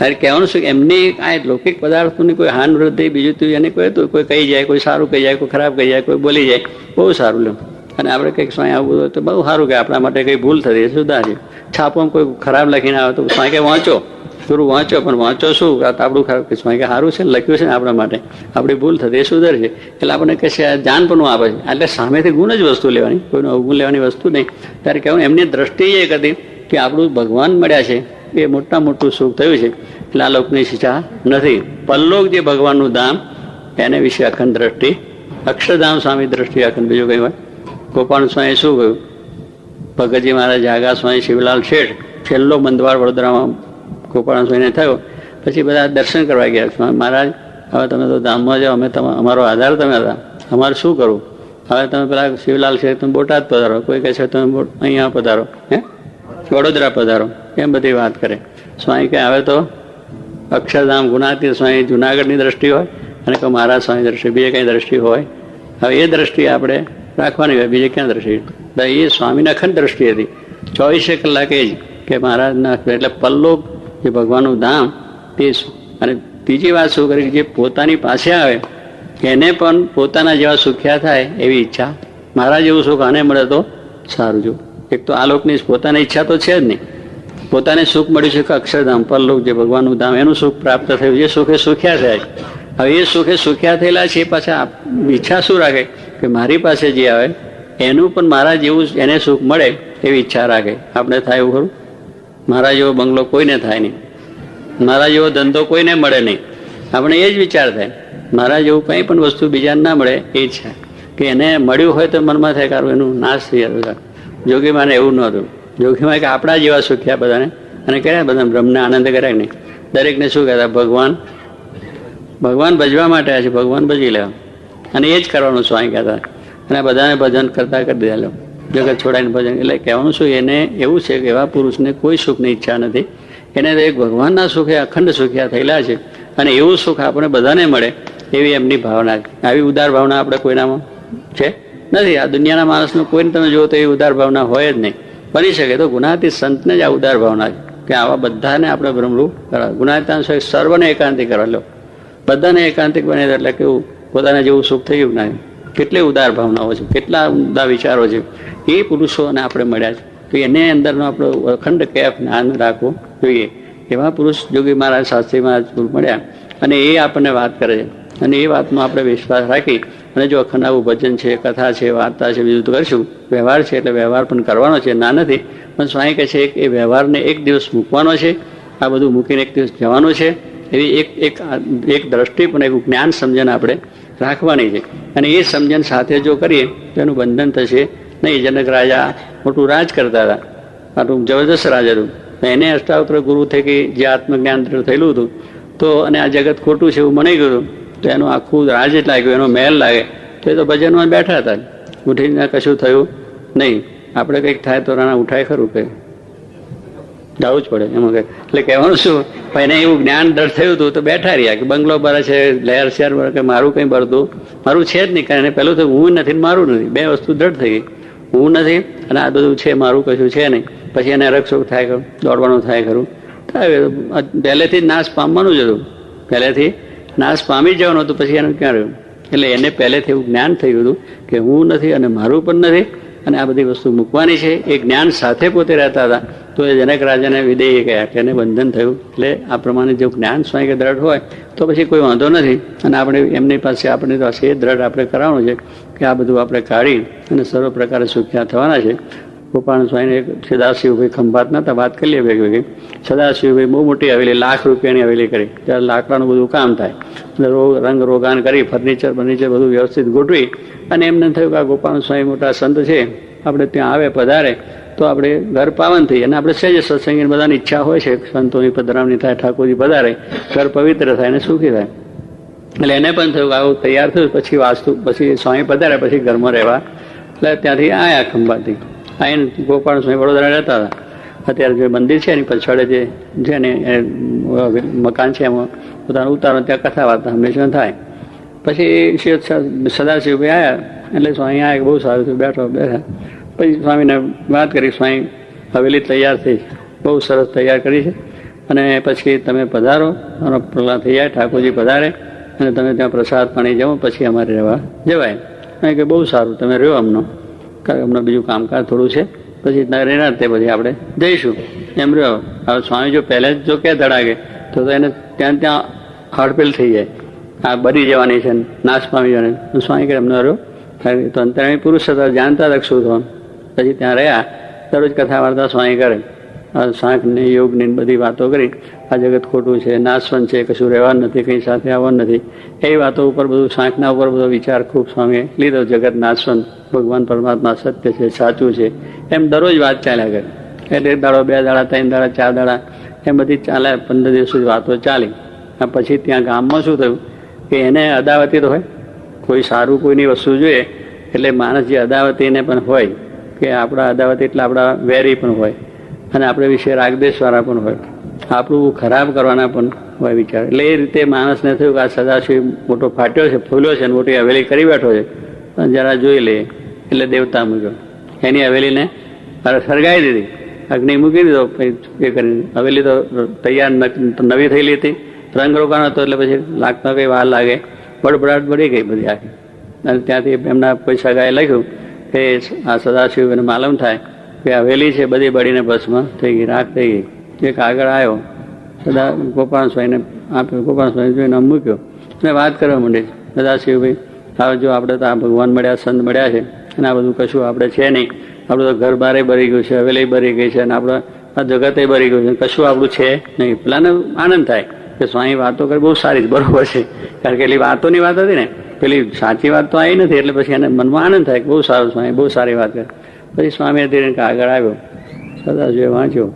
અરે કહેવાનું શું એમને આ લૌકિક પદાર્થોની કોઈ હાન વૃદ્ધિ, બીજું તું એને કોઈ તો કોઈ કહી જાય, કોઈ સારું કહી જાય, કોઈ ખરાબ કહી જાય, કોઈ બોલી જાય, બહુ સારું લેવું અને આપણે કંઈક સ્વાય આવવું હોય તો બહુ સારું કે આપણા માટે કંઈ ભૂલ થતી સુધારે. છાપોમાં કોઈ ખરાબ લખીને આવે તો સ્વાય કે વાંચો. થોડું વાંચો, પણ વાંચો શું? આપણું ખરાબ કે સ્વાય કે સારું છે ને લખ્યું છે ને આપણા માટે. આપણી ભૂલ થતી એ સુધરશે એટલે આપણને કહેશે આ જાન પણ આપે છે. એટલે સામેથી ગુણ જ વસ્તુ લેવાની, કોઈનું અવગુણ લેવાની વસ્તુ નહીં. ત્યારે કહેવાનું, એમની દ્રષ્ટિ એક હતી. કે આપણું ભગવાન મળ્યા છે. એ મોટા મોટું સુખ થયું છે. એટલે આ લોકની શિક્ષા નથી. પલ્લોક જે ભગવાનનું ધામ, એને વિશે અખંડ દ્રષ્ટિ, અક્ષરધામ સ્વામી દ્રષ્ટિ અખંડ બીજું કહ્યું હોય? ગોપાલ સ્વામી શું કહ્યું? ભગતજી મહારાજ આગા સ્વામી શિવલાલ શેઠ, છેલ્લો બંધવાર વડોદરામાં ગોપાલ સ્વામીને થયો. પછી બધા દર્શન કરવા ગયા. મહારાજ, હવે તમે તો ધામમાં જાઓ, અમે તમે, અમારો આધાર તમે હતા. અમારે શું કરવું? હવે તમે પેલા શિવલાલ શેઠ તમે બોટાદ પધારો. કોઈ કહે છે તમે અહીંયા પધારો. હે? વડોદરા પધારો. એમ બધી વાત કરે. સ્વામી કે આવે તો અક્ષરધામ ગુણાતી સ્વામી જુનાગઢની દ્રષ્ટિ હોય અને કે મારા સ્વામી દ્રષ્ટિ બીજે કઈ દ્રષ્ટિ હોય. હવે એ દ્રષ્ટિ આપણે રાખવાની હોય, બીજે ક્યાં દ્રષ્ટિ? એ સ્વામીની અખંડ દ્રષ્ટિ હતી. ચોવીસે કલાક જ કે મહારાજના એટલે પલ્લોક જે ભગવાનનું ધામ, તે અને બીજી વાત શું કરી, જે પોતાની પાસે આવે, એને પણ પોતાના જેવા સુખ્યા થાય એવી ઈચ્છા. મારા જેવું સુખ આને મળે તો સારું જો. એક તો આ લોકની પોતાની ઈચ્છા તો છે જ નહીં. પોતાને સુખ મળ્યું છે કે અક્ષરધામ, પરલોક જે ભગવાનનું ધામ, એનું સુખ પ્રાપ્ત થયું. એ સુખે સુખ્યા થાય હવે એ સુખે સુખ્યા થયેલા છે પાછા ઈચ્છા શું રાખે? કે મારી પાસે જે આવે, એનું પણ મારા જેવું એને સુખ મળે એવી ઈચ્છા રાખે. આપણે થાય એવું ખરું? મારા જેવો બંગલો કોઈને થાય નહીં. મારા જેવો ધંધો કોઈને મળે નહીં. આપણે એ જ વિચાર થાય. મારા જેવું કંઈ પણ વસ્તુ બીજાને ના મળે એ છે કે એને મળ્યું હોય તો મનમાં થાય કારણ એનું નાશ થઈ જતો જોગી એવું નહોતું જોગીમાં કે આપણા જેવા સુખ્યા બધાને. અને કર્યા બધા બ્રહ્મને આનંદ કર્યા નહીં? દરેકને શું કહેતા? ભગવાન ભગવાન ભજવા માટે છે, ભગવાન ભજી લેવા. અને એ જ કરવાનું સ્વામી કહેતા. અને બધાને ભજન કરતા કરી દીધા. જગત છોડાઈને ભજન. એટલે કહેવાનું શું, એને એવું છે કે એવા પુરુષને કોઈ સુખની ઈચ્છા નથી. એને તો એક ભગવાનના સુખે અખંડ સુખ્યા થયેલા છે. અને એવું સુખ આપણે બધાને મળે એવી એમની ભાવના આવી ઉદાર ભાવના આપણે કોઈનામાં છે? નથી, આ દુનિયાના માણસનું કોઈને તમે જુઓ તો એ ઉદાર ભાવના હોય જ નહીં. બની શકે તો ગુનાતી સંતને જ આ ઉદાર ભાવના છે કે આવા બધાને આપણે ભ્રમરૂપ કરવા. ગુનાતા સર્વને એકાંતિક કરવા બધાને એકાંતિક બને એટલે કેવું પોતાને જેવું સુખ થયું ના કેટલી ઉદાર ભાવનાઓ છે, કેટલા ઉમદા વિચારો છે. એ પુરુષોને આપણે મળ્યા છે. તો એને અંદરનો આપણો અખંડ કેફ જ્ઞાન રાખવું જોઈએ. એવા પુરુષ જોગી મહારાજ શાસ્ત્રી મહારાજ મળ્યા અને એ આપણને વાત કરે છે. અને એ વાતનો આપણે વિશ્વાસ રાખી અને જો અખંડ આવું ભજન છે, કથા છે, વાર્તા છે, બીજું તો કરશું. વ્યવહાર છે એટલે વ્યવહાર પણ કરવાનો છે, ના નથી. પણ સ્વામી કહે છે એ વ્યવહારને એક દિવસ મૂકવાનો છે, આ બધું મૂકીને એક દિવસ જવાનું છે. એવી એક એક એક દ્રષ્ટિ પણ, એક જ્ઞાન સમજણ આપણે રાખવાની છે. અને એ સમજણ સાથે જો કરીએ, તો એનું બંધન થશે. નહીં, જનક રાજા મોટું રાજ કરતા હતા. આટલું જબરદસ્ત રાજ હતું. એને અષ્ટાવક્ર ગુરુ થઈ કે જે આત્મજ્ઞાન થયેલું હતું, તો અને આ જગત ખોટું છે એવું મને ગયું તો એનું આખું રાજ લાગ્યું, એનો મહેલ લાગે. તો એ તો ભજનમાં બેઠા હતા. ઉઠીને કશું થયું નહીં. આપણે કંઈક થાય તો રાણા ઉઠાય ખરું કે? જવું જ પડે. એમાં કંઈ એટલે કહેવાનું શું? પણ એને એવું જ્ઞાન ડર થયું હતું તો બેઠા રહ્યા કે બંગલો ભરે છે, લહેર શેર ભરે કે મારું કંઈ ભરતું મારું છે જ નહીં, કારણ પહેલું તો હું નથી મારું નથી. બે વસ્તુ દ્રઢ થઈ ગઈ. હું નથી અને આ બધું છે, મારું કશું છે નહીં. પછી એને રક્ષોક થાય ખરું, દોડવાનું થાય ખરું. થાય પહેલેથી જ નાશ પામવાનું જ હતું. પહેલેથી નાશ પામી જવાનું હતું, પછી એનું ક્યાં રહ્યું? એટલે એને પહેલેથી એવું જ્ઞાન થયું હતું કે હું નથી અને મારું પણ નથી અને આ બધી વસ્તુ મૂકવાની છે. એ જ્ઞાન સાથે પોતે રહેતા હતા. તો એ જનક રાજાને વિદેય ગયા કે એને બંધન થયું. એટલે આ પ્રમાણે જો જ્ઞાન સ્વાય કે દ્રઢ હોય, તો પછી કોઈ વાંધો નથી. અને આપણે એમની પાસે આપણી પાસે એ દ્રઢ આપણે કરાવવાનું છે કે આ બધું આપણે કાઢી અને સર્વ પ્રકારે સુખ્યા થવાના છે. ગોપાલ સ્વામીને સદાશિવભાઈ ખંભાત નતા વાત કરી લઈએ ભેગી. સદાશિવભાઈ બહુ મોટી હવેલી, લાખ રૂપિયાની હવેલી કરી. ત્યારે લાકડાનું બધું કામ થાય. રંગ રોગાન કરી, ફર્નિચર ફર્નિચર બધું વ્યવસ્થિત ગોઠવી. અને એમને થયું કે આ ગોપાલ સ્વામી મોટા સંત છે, આપણે ત્યાં આવે પધારે, તો આપણે ઘર પાવન થઈ. અને આપણે સહેજ સત્સંગી બધાની ઈચ્છા હોય છે, સંતોની પધરામણી થાય, ઠાકોરજી પધારે, ઘર પવિત્ર થાય અને સુખી થાય. એટલે એને પણ થયું કે આવું તૈયાર થયું, પછી વાસ્તુ, પછી સ્વામી પધારે પછી ઘરમાં રહેવા. એટલે ત્યાંથી આયા ખંભાતથી. આવીને ગોપાલ સ્વામી વડોદરા રહેતા હતા. અત્યારે જે મંદિર છે એની પાછળ જે છે ને એ મકાન છે એમાં પોતાનું ઉતારો ત્યાં કથા વાર્તા હંમેશા થાય. પછી સદાશિવ આવ્યા એટલે સ્વામી આવ્યા બહુ સારું થયું, બેઠો, બેઠા. પછી સ્વામીને વાત કરી, સ્વામી હવેલી તૈયાર થઈ. બહુ સરસ તૈયાર કરી છે. અને પછી તમે પધારો. અને પ્રહલાદ થઈ જાય ઠાકોરજી પધારે. અને તમે ત્યાં પ્રસાદ પાણી જમો, પછી અમારે રહેવા જવાય. મેં કે બહુ સારું, તમે રહ્યો અમનો. કે હમણાં બીજું કામકાજ થોડું છે. પછી રહેનાર તે પછી આપણે. જઈશું. એમ રહ્યો. હવે સ્વામી જો પહેલે જ જો કે ધડાગે તો એને ત્યાં ત્યાં હડપેલ થઈ જાય. આ બરી જવાની છે નાશ પામી જવાની. સ્વામી કે એમનો રહ્યો તો અંતરાણી પુરુષ હતા, જાણતા શું થવાનું. પછી ત્યાં રહ્યા. દરરોજ કથા વાર્તા સ્વામી કરે. સ્વાંકને યોગની બધી વાતો કરી. આ જગત ખોટું છે, નાશવંત છે, કશું રહેવાનું નથી, કંઈ સાથે આવવાનું નથી. એ વાતો ઉપર બધું, સાંખના ઉપર બધો વિચાર ખૂબ, સ્વામીએ લીધો. જગત નાશવંત, ભગવાન પરમાત્મા સત્ય છે, સાચું છે. એમ દરરોજ વાત ચાલ્યા કરે. એટલે એક દાડો, બે દાડા, ત્રણ દાડા, ચાર દાડા, એમ બધી ચાલે પંદર દિવસ સુધી વાતો ચાલી. અને પછી ત્યાં ગામમાં શું થયું કે એને અદાવતી તો હોય, કોઈ સારું, કોઈની વસ્તુ જોઈએ, એટલે માણસ જે અદાવતીને પણ હોય, કે આપણા અદાવતી એટલે આપણા વેરી પણ હોય, અને આપણે વિશે રાગદેશવાળા પણ હોય. આપણું ખરાબ કરવાના પણ હોય વિચાર. એટલે એ રીતે માણસને થયું કે આ સદાશિવ મોટો ફાટ્યો છે, ફૂલ્યો છે અને મોટી હવેલી કરી બેઠો છે. જરા જોઈ લે, એટલે દેવતા મૂક્યો. એની હવેલીને સળગાવી દીધી. અગ્નિ મૂકી દીધો, પછી એ કરીને. હવેલી તો તૈયાર નવી થયેલી હતી. રંગ રોકાણ હતો એટલે પછી લાગતા કંઈ વાર લાગે. બડબડાટ બળી ગઈ બધી આખી. અને ત્યાંથી એમના કોઈ સગાએ લખ્યું કે આ સદાશિવ એને માલુમ થાય કે હવેલી છે, બધી બળીને ભસ્મ થઈ ગઈ, રાખ થઈ ગઈ. એક આગળ આવ્યો, સદા ગોપાલ સ્વામીને આપ્યો ગોપાલ સ્વામી જોઈને મૂક્યો. અને વાત કરવા માંડી સદાશિવભાઈ હવે જો આપણે તો આ ભગવાન મળ્યા, સંત મળ્યા છે, અને આ બધું કશું આપણે છે નહીં. આપણું તો ઘર બારે ભરી ગયું છે, હવેલી ભરી ગઈ છે, અને આપણે આ જગતે ભરી ગયું છે, કશું આપણું છે નહીં. પેલાને આનંદ થાય કે સ્વામી વાતો કરી, બહુ સારી બરોબર છે. કારણ કે એટલી વાતોની વાત હતી ને, પેલી સાચી વાત તો આવી નથી, એટલે પછી એને મનમાં આનંદ થાય કે બહુ સારું સ્વામી, બહુ સારી વાત કરે. પછી સ્વામી ધીરે આગળ આવ્યો. સદાશિવે વાંચ્યો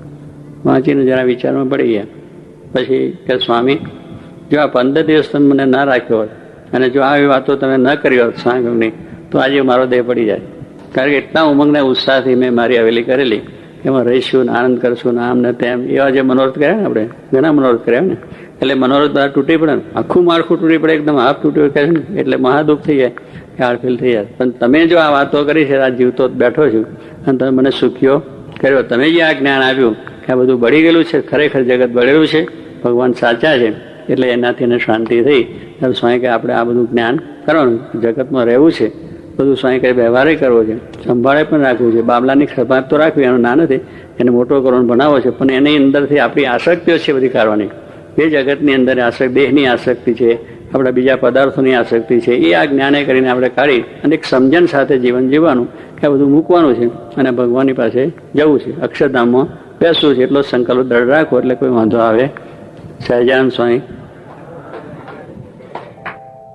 વાંચીને જરા વિચારમાં પડી ગયા. પછી કે, સ્વામી, જો આ પંદર દિવસ તમે મને ના રાખ્યો હોત અને જો આવી વાતો તમે ન કરી હોત સ્વામીની તો આજે મારો દેહ પડી જાય. કારણ કે એટલા ઉમંગને ઉત્સાહથી મેં મારી હવેલી કરેલી. એમાં રહીશું ને આનંદ કરશું ને આમ ને તેમ. એવા જે મનોરથ કર્યા ને આપણે, ઘણા મનોરથ કર્યા ને. એટલે મનોરથ બધા તૂટી પડે ને. આખું માળખું તૂટી પડે, એકદમ હાફ કહે છે ને. એટલે મહાદુઃખ થઈ જાય કે હાડફીલ થઈ જાય. પણ તમે જો આ વાતો કરી છે, આ જીવતો બેઠો છું, અને તમે મને સુખ્યો કર્યો. તમે જે આ જ્ઞાન આપ્યું કે આ બધું બળી ગયેલું છે, ખરેખર જગત બળેલું છે, ભગવાન સાચા છે, એટલે એનાથી એને શાંતિ થઈ. ત્યારે સ્વાઈ કે આપણે આ બધું જ્ઞાન કરવાનું જગતમાં રહેવું છે. બધું સ્વાઈ કઈ વ્યવહારે કરવો છે, સંભાળે પણ રાખવું છે, બાબલાની ખભાત તો રાખવી, એનો ના નથી એને મોટો કરવાનો બનાવવો છે, પણ એની અંદરથી આપણી આસક્તિઓ છે બધી કાઢવાની. એ જગતની અંદર આસક્તિ, દેહની આસક્તિ છે, આપણા બીજા પદાર્થોની આસક્તિ છે, એ આ જ્ઞાને કરીને આપણે કાઢી અને એક સમજણ સાથે જીવન જીવવાનું, કે આ બધું મૂકવાનું છે અને ભગવાનની પાસે જવું છે, અક્ષરધામમાં બેસવું છે એટલો સંકલ્પ દૃઢ રાખો એટલે કોઈ વાંધો આવે. સહજાનંદ સ્વામી.